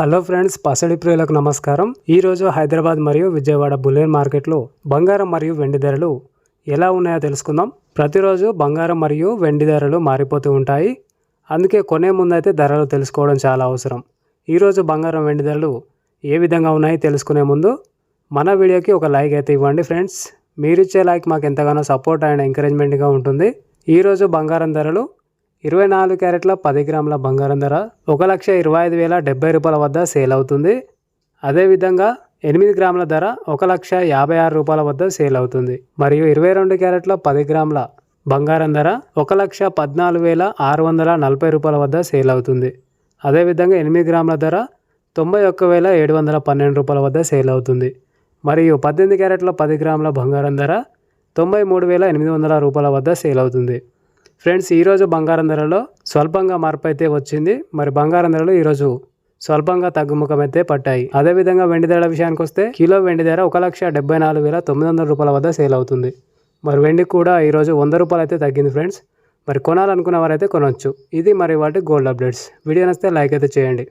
Hello friends పసడి ప్రియులకు నమస్కారం. ఈరోజు హైదరాబాద్ మరియు విజయవాడ బులేన్ మార్కెట్లో బంగారం మరియు వెండి ధరలు ఎలా ఉన్నాయో తెలుసుకుందాం. ప్రతిరోజు బంగారం మరియు వెండి ధరలు మారిపోతూ ఉంటాయి. అందుకే కొనే ముందైతే ధరలు తెలుసుకోవడం చాలా అవసరం. ఈరోజు బంగారం వెండి ధరలు ఏ విధంగా ఉన్నాయి తెలుసుకునే ముందు మన వీడియోకి ఒక లైక్ అయితే ఇవ్వండి ఫ్రెండ్స్. మీరిచ్చే లైక్ మాకు ఎంతగానో సపోర్ట్ అండ్ ఎంకరేజ్మెంట్గా ఉంటుంది. ఈరోజు బంగారం ధరలు ఇరవై నాలుగు క్యారెట్ల పది గ్రాముల బంగారం ధర ఒక లక్ష ఇరవై ఐదు వేల డెబ్బై రూపాయల వద్ద సేల్ అవుతుంది. అదేవిధంగా ఎనిమిది గ్రాముల ధర ఒక లక్ష యాభై ఆరు రూపాయల వద్ద సేల్ అవుతుంది. మరియు ఇరవై రెండు క్యారెట్ల పది గ్రాముల బంగారం ధర ఒక లక్ష పద్నాలుగు వేల ఆరు వందల నలభై రూపాయల వద్ద సేల్ అవుతుంది. అదేవిధంగా ఎనిమిది గ్రాముల ధర తొంభై ఒక్క వేల ఏడు వందల పన్నెండు రూపాయల వద్ద సేల్ అవుతుంది. మరియు పద్దెనిమిది క్యారెట్ల పది గ్రాముల బంగారం ధర తొంభై మూడు వేల ఎనిమిది వందల రూపాయల వద్ద సేల్ అవుతుంది. ఫ్రెండ్స్ ఈరోజు బంగారం ధరలో స్వల్పంగా మార్పు అయితే వచ్చింది. మరి బంగారం ధరలు ఈరోజు స్వల్పంగా తగ్గుముఖం అయితే పట్టాయి అదేవిధంగా వెండి ధరల విషయానికి వస్తే కిలో వెండి ధర ఒక లక్ష డెబ్బై నాలుగు వేల తొమ్మిది వందల రూపాయల వద్ద సేల్ అవుతుంది. మరి వెండి కూడా ఈరోజు వంద రూపాయలు అయితే తగ్గింది ఫ్రెండ్స్. మరి కొనాలనుకున్న వారైతే కొనవచ్చు ఇది మరి వాటి గోల్డ్ అప్డేట్స్. వీడియో నచ్చితే లైక్ అయితే చేయండి.